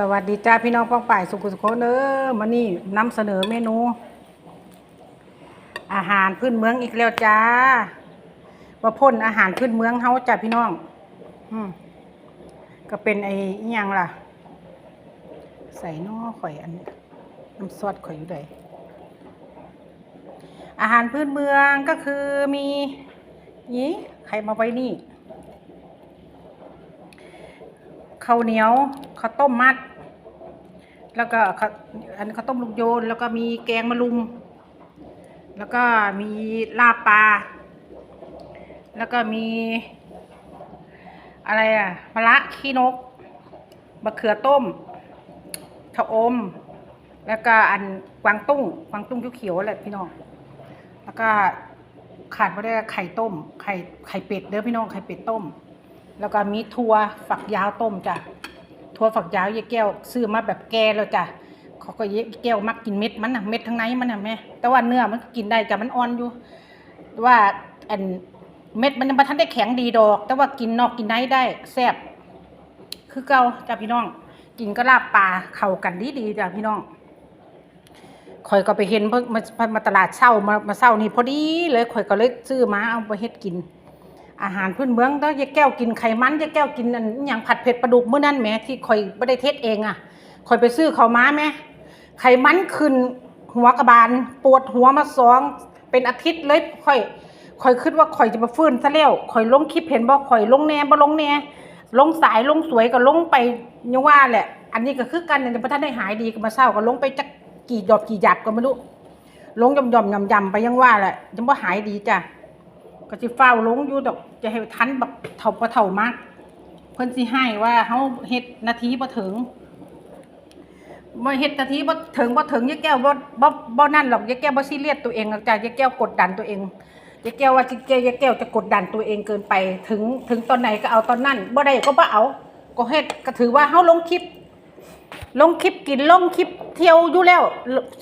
สวัสดีจ้าพี่น้องป้องป่ายสุขุสุขคนเด้อมานี่นำเสนอเมนู อาหารพื้นเมืองอีกแล้วจ้าว่าพ่นอาหารพื้นเมืองเฮาจ้าพี่น้อง อืมก็เป็นไอ้ยังล่ะ ใส่นอข่อยอันน้ำซอสข่อยอยู่ใดอาหารพื้นเมืองก็คือมีนี่ใครมาไว้นี่ข้าวเหนียว ข้าวต้มมัด แล้วก็ข้าอันข้าวต้มลูกโยน แล้วก็มีแกงมะลุม แล้วก็มีลาบปลา แล้วก็มี อะไรอะมะระขี้นกมะเขือต้มชะอม แล้วก็อันกวางตุ้งกวางตุ้งเขียวๆแหละพี่น้อง แล้วก็ขาดไม่ได้ไข่ต้ม ไข่ไข่เป็ดเด้อพี่น้องไข่เป็ดต้ม แล้วก็มีถั่วฝักยาวต้มจ้ะ ถั่วฝักยาวยายแก้วซื้อมาแบบแก่แล้วจ้ะเขาก็ยายแก้วมักกินเม็ดมันนะเม็ดทั้งในมันนะแม่แต่ว่าเนื้อมันก็กินได้จ้ะมันอ่อนอยู่ ว่าอันเม็ดมันยังบ่ทันได้แข็งดีดอก แต่ว่ากินนอกกินในได้แซ่บคือเก่าจ้ะพี่น้อง กินก็ลาบปลาเข้ากันดีดีจ้ะพี่น้องข่อยก็ไปเห็นเพิ่งมามาตลาดเช้ามามาเช้านี่พอดีเลยข่อยก็เลยซื้อมาเอาไปเฮ็ดกิน อาหารพื้นเมืองต้องยายแก้วกินไขมันยายแก้วกินอันอหย่างผัดเผ็ดปลาดุกเมื้อนั้นแหมที่ข่อยบ่ได้เทศเองอะข่อยไปซื้อเขาวมาแหมไขมันขึ้นหัวกระบาลปวดหัวมาสองเป็นอาทิตย์เลยข่อยข่อยคิดว่าข่อยจะมาฟื้นซะแล้วข่อยลงคลิปเห็นบ่ข่อยลงแหน่บ่ลงแหน่ลงสายลงสวยก็ลงไปยังว่าแหละ อันนี้ก็คือกันเนี่ยบ่ทันได้หายดีก็มาเศร้าก็ลงไปจักกี่ดอกกี่หยับก็ไม่รู้ลงย่อมๆย่อมยำๆไปยังว่าแหละยังบ่าหายดีจ้ะ ก็สิเฝ้าลงอยู่ดอกจะให้ทันแบบเท่าบ่เท่ามาก เพิ่นสิให้ว่าเฮาเฮ็ดนาทีบ่ถึงบ่เฮ็ดนาทีบ่ถึงบ่ถึงยายแก้วบ่บ่บ่นั่นหรอกยายแก้วบ่ซีเรียสตัวเองหรอกจ้ะยายแก้วกดดันตัวเองยายแก้วว่าจิแก้วยายแก้วจะกดดันตัวเองเกินไป ถึงถึงตอนไหนก็เอาตอนนั้นบ่ได้ก็บ่เอา ก็เฮ็ดก็ถือว่าเฮาลงคลิปลงคลิปกินลงคลิปเที่ยวอยู่แล้ว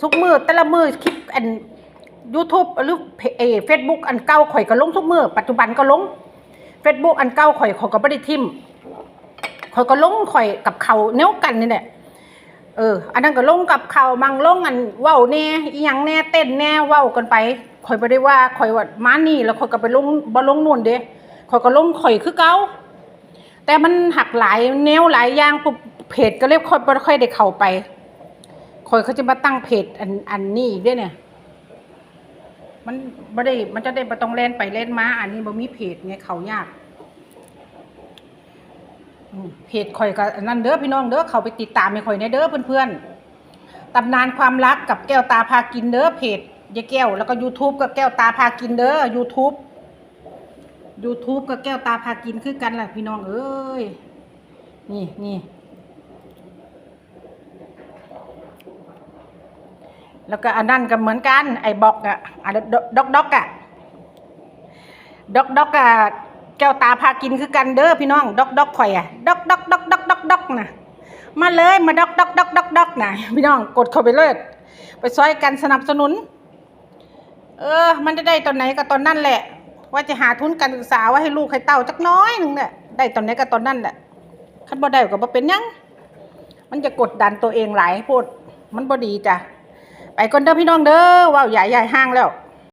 ทุกมือแต่ละมือคลิปอัน YouTube หรือเอเฟซบุ๊กอันเก่าข่อยก็ลงทุกมือปัจจุบันก็ลง Facebook อันเก่าข่อยข่อยก็บ่ได้ทิมข่อยก็ลงข่อยกับเขาแนวกันนี่แหละเออ อันนั้นก็ลงกับเขามังลงอันว้าวแน่อีหยังแน่เต้นแน่ว้ากันไปข่อยบ่ได้ว่าข่อยว่ามานี่แล้วข่อยก็ไปลงบ่ลงนู่นเด้ข่อยก็ลงข่อยคือเก่าแต่มันหักหลายแนวหลายอย่างปุ๊บเพจก็เลยค่อยบ่ค่อยได้เข้าไปข่อยเขาจะมาตั้งเพจอันอันนี้อีกเด้เนี่ย มันบ่ได้มันจะได้บ่ต้องเล่นไปเล่นมาอันนี้บ่มีเพจไงเขายากเพจข่อยกันนั้นเด้อพี่น้องเด้อเขาไปติดตามให้ข่อยในเด้อเพื่อนๆตำนานความรักกับแก้วตาพากินเด้อเพจยายแก้วแล้วก็ YouTube กับแก้วตาพากินเด้อ YouTube YouTube กับแก้วตาพากินคือกันแหละพี่น้องเอ้ยนี่นี่ แล้วก็อันนั้นก็เหมือนกัน ไอ้บอกอะอันดอกดอกดอกอะด็อกด็อกอะแก้วตาพากินคือกันเด้อพี่น้องด็อกด็อกข่อยอะด็อกด็อกด็อกด็อกด็อกด็อกนะมาเลยมาด็อกด็อกด็อกดอกดอกนะพี่น้องกดเข้าไปเลยไปซอยกันสนับสนุน เออ มันจะได้ตอนไหนก็ตอนนั่นแหละ ว่าจะหาทุนการศึกษาไว้ให้ลูกให้เต้าจักน้อยหนึ่งเนี่ยได้ตอนไหนก็ตอนนั่นแหละคันบ่ได้ก็บ่เป็นยังมันจะกดดันตัวเองหลายโพดมันบ่ดีจ้ะ ไปก่อนเด้อพี่น้องเด้อว้าวใหญ่ใหญ่ห้างแล้ว